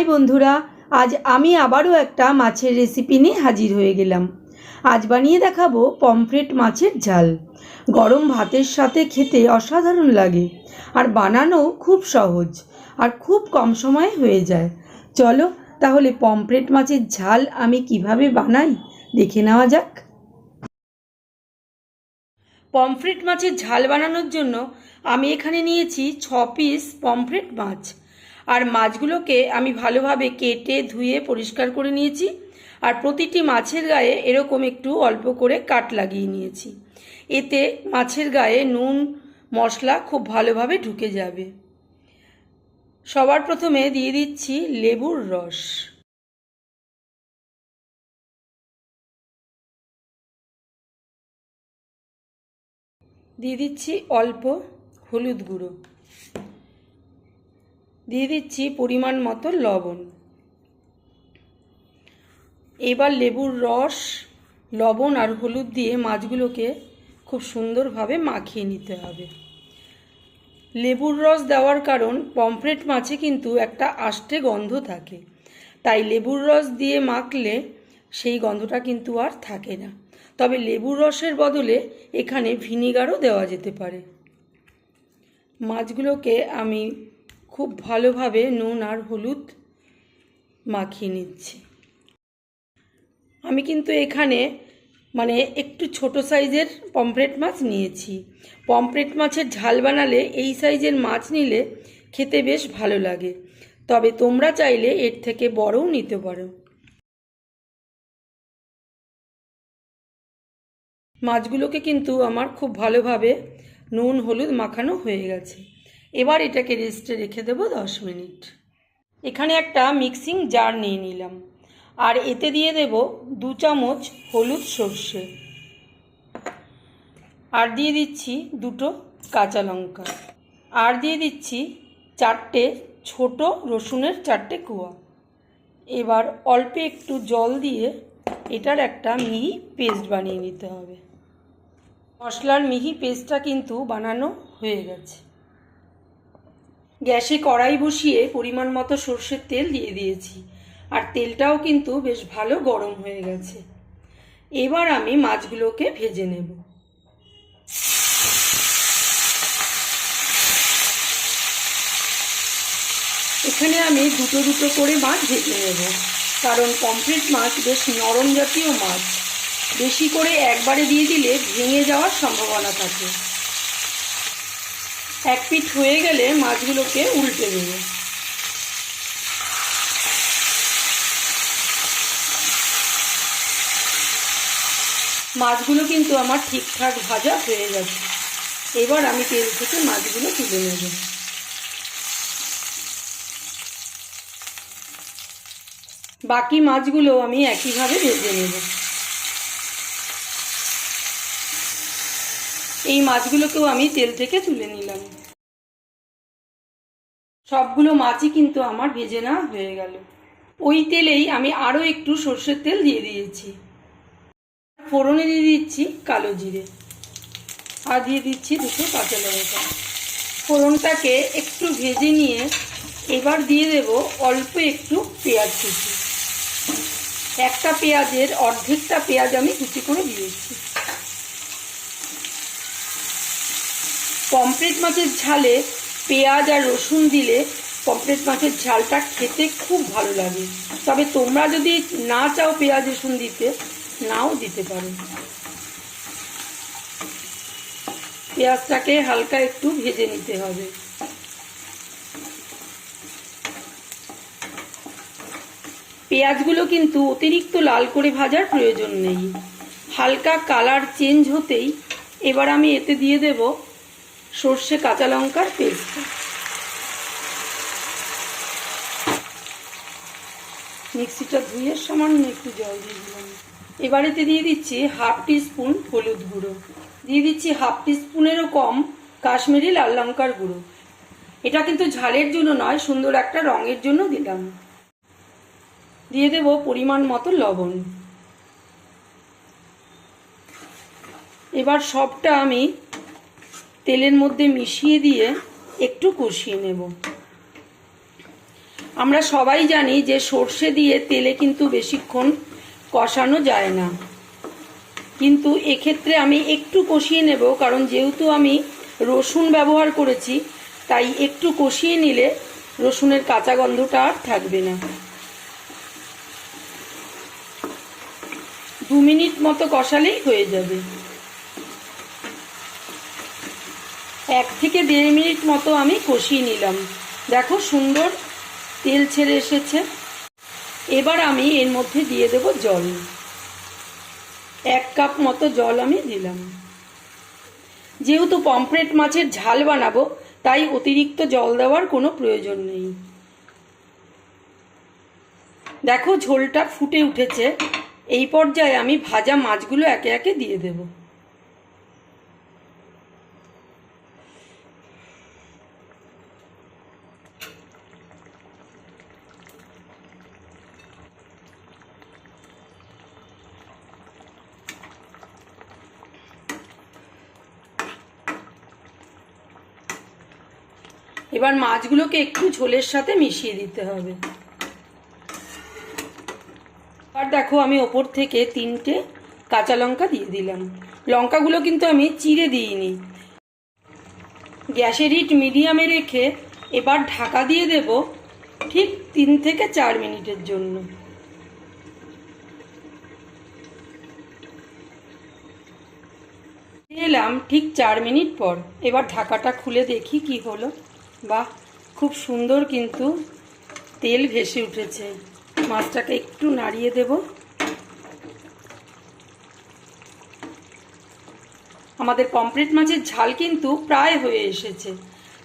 High বন্ধুরা, আজ আমি আবারও একটা মাছের রেসিপি নিয়ে হাজির হয়ে গেলাম। আজ বানিয়ে দেখাবো পমফ্রেট মাছের ঝাল। গরম ভাতের সাথে খেতে অসাধারণ লাগে আর বানানো খুব সহজ আর খুব কম সময়ে হয়ে যায়। চলো তাহলে পমফ্রেট মাছের ঝাল আমি কীভাবে বানাই দেখে নেওয়া যাক। পমফ্রেট মাছের ঝাল বানানোর জন্য আমি এখানে নিয়েছি ছ পিস পমফ্রেট মাছ। আর মাছগুলোকে আমি ভালোভাবে কেটে ধুয়ে পরিষ্কার করে নিয়েছি। আর প্রতিটি মাছের গায়ে এরকম একটু অল্প করে কাট লাগিয়ে নিয়েছি। এতে মাছের গায়ে নুন, মশলা খুব ভালোভাবে ঢুকে যাবে। সবার প্রথমে দিয়ে দিচ্ছি লেবুর রস। দিয়ে দিচ্ছি অল্প হলুদ গুঁড়ো। দিয়ে দিচ্ছি পরিমাণ মতো লবণ। এবার লেবুর রস, লবণ আর হলুদ দিয়ে মাছগুলোকে খুব সুন্দরভাবে মাখিয়ে নিতে হবে। লেবুর রস দেওয়ার কারণ পমফ্রেট মাছে কিন্তু একটা আষ্টে গন্ধ থাকে। তাই লেবুর রস দিয়ে মাখলে সেই গন্ধটা কিন্তু আর থাকে না। তবে লেবুর রসের বদলে এখানে ভিনিগারও দেওয়া যেতে পারে। মাছগুলোকে আমি খুব ভালোভাবে নুন আর হলুদ মাখিয়ে নিচ্ছি। আমি কিন্তু এখানে মানে একটু ছোট সাইজের পমফ্রেট মাছ নিয়েছি। পমফ্রেট মাছের ঝাল বানালে এই সাইজের মাছ নিলে খেতে বেশ ভালো লাগে। তবে তোমরা চাইলে এর থেকে বড়ও নিতে পারো। মাছগুলোকে কিন্তু আমার খুব ভালোভাবে নুন, হলুদ মাখানো হয়ে গেছে। এবার এটাকে রেস্টে রেখে দেবো দশ মিনিট। এখানে একটা মিক্সিং জার নিয়ে নিলাম। আর এতে দিয়ে দেব দু চামচ হলুদ সর্ষে। আর দিয়ে দিচ্ছি দুটো কাঁচা লঙ্কা। আর দিয়ে দিচ্ছি চারটে ছোট রসুনের চারটে কুয়া। এবার অল্প একটু জল দিয়ে এটার একটা মিহি পেস্ট বানিয়ে নিতে হবে। মশলার মিহি পেস্টটা কিন্তু বানানো হয়ে গেছে। গ্যাসে কড়াই বসিয়ে পরিমাণ মতো সর্ষের তেল দিয়ে দিয়েছি। আর তেলটাও কিন্তু বেশ ভালো গরম হয়ে গেছে। এবার আমি মাছগুলোকে ভেজে নেব। এখানে আমি দুটো দুটো করে মাছ ভেজে নেব, কারণ পমফ্রেট মাছ বেশ নরম জাতীয় মাছ। বেশি করে একবারে দিয়ে দিলে ভেঙে যাওয়ার সম্ভাবনা থাকে। এক পিঠ হয়ে গেলে মাছগুলোকে উল্টে দেবো মাছগুলো কিন্তু আমার ঠিকঠাক ভাজা হয়ে গেছে। এবার আমি তেল থেকে মাছগুলো তুলে নেব। বাকি মাছগুলো আমি একইভাবে ভেজে নেব। এই মাছগুলোকেও আমি তেল থেকে তুলে নিলাম। সবগুলো মাছই কিন্তু আমার ভেজে না হয়ে গেল। ওই তেলেই আমি আরও একটু সর্ষের তেল দিয়ে দিয়েছি। ফোড়নে দিয়ে দিচ্ছি কালো জিরে আর দিয়ে দিচ্ছি দুটো কাঁচা লঙ্কা। ফোড়নটাকে একটু ভেজে নিয়ে এবার দিয়ে দেব অল্প একটু পেঁয়াজ কুচি। একটা পেঁয়াজের অর্ধেকটা পেঁয়াজ আমি কুচি করে দিয়েছি। পমফ্রেট মাছের ঝালে পেঁয়াজ আর রসুন দিলে পমফ্রেট মাছের ঝালটা খেতে খুব ভালো লাগে। তবে তোমরা যদি না চাও পেঁয়াজ, রসুন দিতে, নাও দিতে পারো। পেঁয়াজটাকে হালকা একটু ভেজে নিতে হবে। পেঁয়াজগুলো কিন্তু অতিরিক্ত লাল করে ভাজার প্রয়োজন নেই। হালকা কালার চেঞ্জ হতেই এবার আমি এতে দিয়ে দেব সর্ষে কাঁচা লঙ্কার পেস্ট। মিক্সিটা ধুয়ে সামান্য একটু জল দিয়ে দিলাম। এবারেতে দিয়ে দিচ্ছি হাফ টি স্পুন হলুদ গুঁড়ো। দিয়ে দিচ্ছি হাফ টি স্পুনেরও কম কাশ্মীরি লাল লঙ্কার গুঁড়ো। এটা কিন্তু ঝালের জন্য নয়, সুন্দর একটা রঙের জন্য দিলাম। দিয়ে দেব পরিমাণ মতো লবণ। এবার সবটা আমি তেলের মধ্যে মিশিয়ে দিয়ে একটু কষিয়ে নেব। আমরা সবাই জানি যে সর্ষে দিয়ে তেলে কিন্তু বেশিক্ষণ কষানো যায় না। কিন্তু এক্ষেত্রে আমি একটু কষিয়ে নেব, কারণ যেহেতু আমি রসুন ব্যবহার করেছি, তাই একটু কষিয়ে নিলে রসুনের কাঁচা গন্ধটা আর থাকবে না। দু মিনিট মতো কষালেই হয়ে যাবে। এক থেকে দেড় মিনিট মতো আমি কষিয়ে নিলাম। দেখো সুন্দর তেল ছেড়ে এসেছে। এবার আমি এর মধ্যে দিয়ে দেব জল। এক কাপ মতো জল আমি দিলাম। যেহেতু পমফ্রেট মাছের ঝাল বানাবো, তাই অতিরিক্ত জল দেওয়ার কোনো প্রয়োজন নেই। দেখো ঝোলটা ফুটে উঠেছে। এই পর্যায়ে আমি ভাজা মাছগুলো একে একে দিয়ে দেব। এবার মাছগুলোকে একটু ঝোলের সাথে মিশিয়ে দিতে হবে। আর দেখো, আমি ওপর থেকে তিনটে কাঁচা লঙ্কা দিয়ে দিলাম। লঙ্কাগুলো কিন্তু আমি চিড়ে দিইনি। গ্যাসের হিট মিডিয়ামে রেখে এবার ঢাকা দিয়ে দেব ঠিক তিন থেকে চার মিনিটের জন্য। এলাম ঠিক চার মিনিট পর। এবার ঢাকাটা খুলে দেখি কি হলো। বাহ, খুব সুন্দর কিন্তু তেল ভেসে উঠেছে। মাছটাকে একটু নাড়িয়ে দেব। আমাদের পমফ্রেট মাছের ঝাল কিন্তু প্রায় হয়ে এসেছে।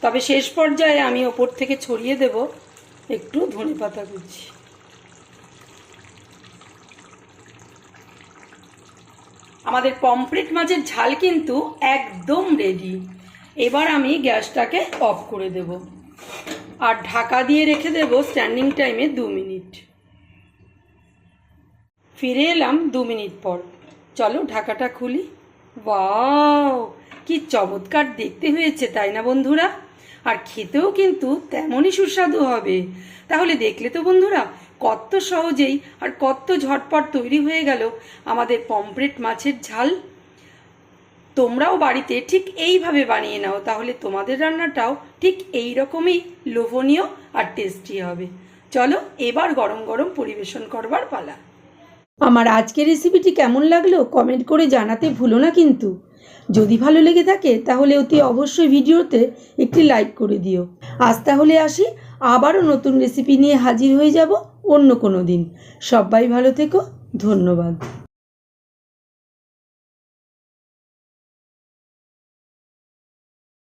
তবে শেষ পর্যায়ে আমি ওপর থেকে ছড়িয়ে দেব একটু ধনে পাতা কুচি। আমাদের পমফ্রেট মাছের ঝাল কিন্তু একদম রেডি এবার আমি গ্যাসটাকে অফ করে দেব। আর ঢাকা দিয়ে রেখে দেব স্ট্যান্ডিং টাইমে দু মিনিট। ফিরে এলাম দু মিনিট পর। চলো ঢাকাটা খুলি। বাও কি চমৎকার দেখতে হয়েছে, তাই না বন্ধুরা? আর খেতেও কিন্তু তেমনই সুস্বাদু হবে। তাহলে দেখলে তো বন্ধুরা কত সহজেই আর কত ঝটপট তৈরি হয়ে গেল আমাদের পমফ্রেট মাছের ঝাল। তোমরাও বাড়িতে ঠিক এইভাবে বানিয়ে নাও, তাহলে তোমাদের রান্নাটাও ঠিক এই রকমই লোভনীয় আর টেস্টি হবে। চলো এবার গরম গরম পরিবেশন করবার পালা। আমার আজকের রেসিপিটি কেমন লাগল কমেন্ট করে জানাতে ভুলো না কিন্তু। যদি ভালো লেগে থাকে, তাহলে অতি অবশ্যই ভিডিওতে একটি লাইক করে দিও। আজ তাহলে আসি, আবারও নতুন রেসিপি নিয়ে হাজির হয়ে যাব অন্য কোনো দিন। সবাই ভালো থেকো, ধন্যবাদ।